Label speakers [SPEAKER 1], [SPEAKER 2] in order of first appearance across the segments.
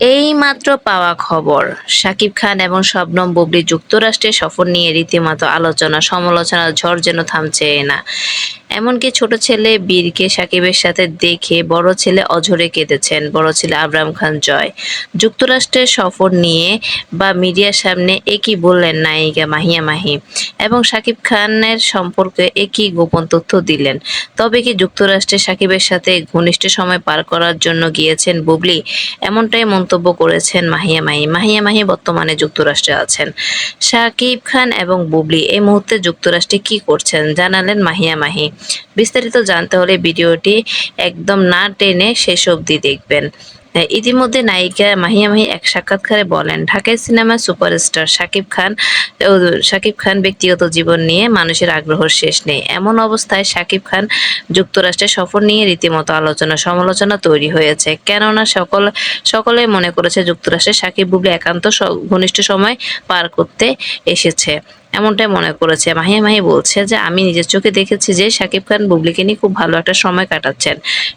[SPEAKER 1] এই মাত্র পাওয়া খবর। শাকিব খান এবং শবনম বুবলি যুক্তরাষ্ট্রে সফর নিয়ে রীতিমতো আলোচনা সমালোচনার ঝড় যেন থামছে না। এমনকি ছোট ছেলে বীরকে সাকিবের সাথে দেখে বড় ছেলে অঝরে কেঁদেছেন। বড় ছেলে আবরাম খান জয়। যুক্তরাষ্ট্রের সফর নিয়ে বা মিডিয়ার সামনে একই বললেন নায়িকা মাহিয়া মাহি? এবং সাকিব খানের সম্পর্কে একই গোপন তথ্য দিলেন? তবে কি যুক্তরাষ্ট্রে সাকিবের সাথে ঘনিষ্ঠ সময় পার করার জন্য গিয়েছেন বুবলি? এমনটাই মন্তব্য করেছেন মাহিয়া মাহি। মাহিয়া মাহি বর্তমানে যুক্তরাষ্ট্রে আছেন। সাকিব খান এবং বুবলি, এই মুহূর্তে যুক্তরাষ্ট্রে কি করছেন জানালেন মাহিয়া মাহি। বিস্তারিত জানতে হলে ভিডিওটি একদম না টেনে শেষ অবধি দেখবেন। ইতিমধ্যে নায়িকা মাহিয়া মাহি এক সাক্ষাৎকারে বলেন, ঢাকায় সিনেমার সুপারস্টার শাকিব খান, ও, শাকিব খান ব্যক্তিগত জীবন নিয়ে মানুষের আগ্রহ শেষ নেই। এমন অবস্থায় শাকিব খান যুক্তরাষ্ট্রে সফর নিয়ে রীতিমতো আলোচনা সমালোচনা তৈরি হয়েছে। কেননা সকল সকলে মনে করেছে যুক্তরাষ্ট্রে শাকিব বুবলি একান্ত ঘনিষ্ঠ সময় পার করতে এসেছে। এমনটাই মনে করেছে। মাহিয়া মাহি বলছে যে, আমি নিজের চোখে দেখেছি যে শাকিব খান বুবলিকে নিয়ে খুব ভালো একটা সময় কাটাচ্ছেন।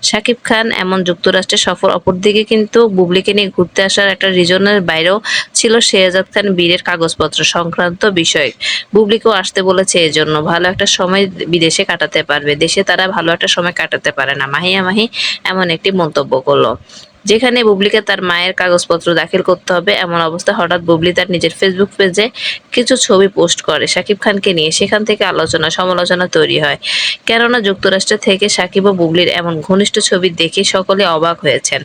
[SPEAKER 1] শাকিব খান এমন যুক্তরাষ্ট্রে সফর অপরদিকে কিন্তু বুবলিকে নিয়ে ঘুরতে আসার একটা রিজনের বাইরেও ছিল শেহজাদ খান বীরের কাগজপত্র সংক্রান্ত বিষয়। বুবলিকেও আসতে বলেছে এজন্য, ভালো একটা সময় বিদেশে কাটাতে পারবে। দেশে তারা ভালো একটা সময় কাটাতে পারে না। মাহিয়া মাহি এমন একটি মন্তব্য করল। যেখানে বুবলিকে তার মায়ের কাগজপত্র দাখিল করতে হবে, এমন অবস্থা হঠাৎ বুবলি তার নিজের ফেসবুক পেজে কিছু ছবি পোস্ট করে শাকিব খানকে নিয়ে। সেখান থেকে আলোচনা, সমালোচনা তৈরি হয়। কেননা যুক্তরাষ্ট্র থেকে সাকিব ও বুবলির এমন ঘনিষ্ঠ ছবি দেখে সকলে অবাক হয়েছেন।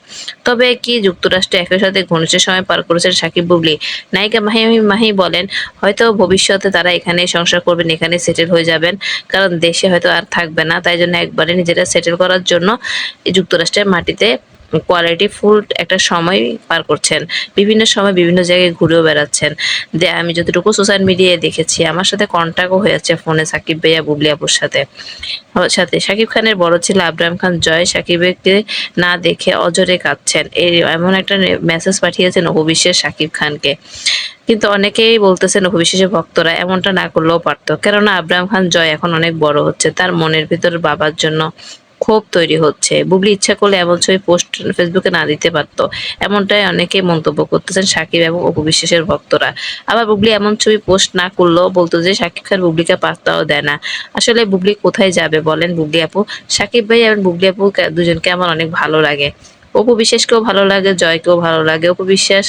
[SPEAKER 1] তবে কি যুক্তরাষ্ট্রে একই সাথে ঘনিষ্ঠ সময় পার করেছেন সাকিব বুবলি। নায়িকা মাহি মাহি বলেন, হয়তো ভবিষ্যতে তারা এখানে সংসার করবেন এখানে সেটেল হয়ে যাবেন। কারণ দেশে হয়তো আর থাকবে না। তাই জন্য একবারে নিজেরা সেটেল করার জন্য যুক্তরাষ্ট্রের মাটিতে কোয়ালিটি ফুল একটা সময় পার করছেন। বিভিন্ন সময় বিভিন্ন জায়গায় ঘুরেও বেড়াচ্ছেন। যে আমি যতটুকু সোশ্যাল মিডিয়ায় দেখেছি, আমার সাথে কন্ট্যাক্টও হয়েছে ফোনে সাকিব ভাইয়া, বুবলি আপুর সাথে। সাথে। শাকিব খানের বড় ছেলে আব্রাহাম খান জয় সাকিবকে না দেখে অজরে কাঁদছেন। এই এমন একটা মেসেজ পাঠিয়েছেন অভিষেক শাকিব খানকে। কিন্তু অনেকেই বলতেছেন অভিষেকের ভক্তরা এমনটা না করলেও পারতো। কেননা আব্রাহাম খান জয় এখন অনেক বড় হচ্ছে, তার মনের ভিতর বাবার জন্য ক্ষোভ তৈরি হচ্ছে। বুবলি ইচ্ছা করলে এমন ছবি পোস্ট ফেসবুকে না দিতে পারতো। এমনটাই অনেকে মন্তব্য করতেছেন সাকিব এবং অপু বিশ্বাসের ভক্তরা। আবার বুবলি এমন ছবি পোস্ট না করলেও বলতো যে সাকিব খান বুবলিকে পাত্তাও দেয় না। আসলে বুবলি কোথায় যাবে বলেন বুবলি আপু? সাকিব ভাই এবং বুবলি আপু দুজনকে আমার অনেক ভালো লাগে। অপু বিশ্বাসকেও ভালো লাগে, জয়কেও ভালো লাগে। অপু বিশ্বাস,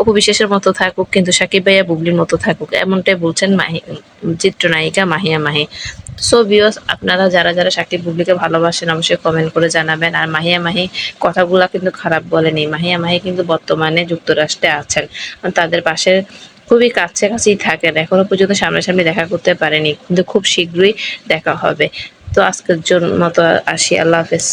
[SPEAKER 1] অপু বিশ্বাসের মতো থাকুক, কিন্তু সাকিব ভাইয়া বুবলির মতো থাকুক। এমনটাই বলছেন মাহি, চিত্রনায়িকা মাহিয়া মাহি। সো ভিউয়ার্স আপনারা যারা যারা সাকিব বুবলিকে ভালোবাসেন, অবশ্যই কমেন্ট করে জানাবেন। আর মাহিয়া মাহি কথাগুলো কিন্তু খারাপ বলেনি। মাহিয়া মাহি কিন্তু বর্তমানে যুক্তরাষ্ট্রে আছেন। তাদের পাশে খুবই কাছে কাছেই থাকেন। এখনও পর্যন্ত সামনাসামনি দেখা করতে পারেনি। কিন্তু খুব শীঘ্রই দেখা হবে। তো আজকের জন্য মতো আসি। আল্লাহ হাফেজ।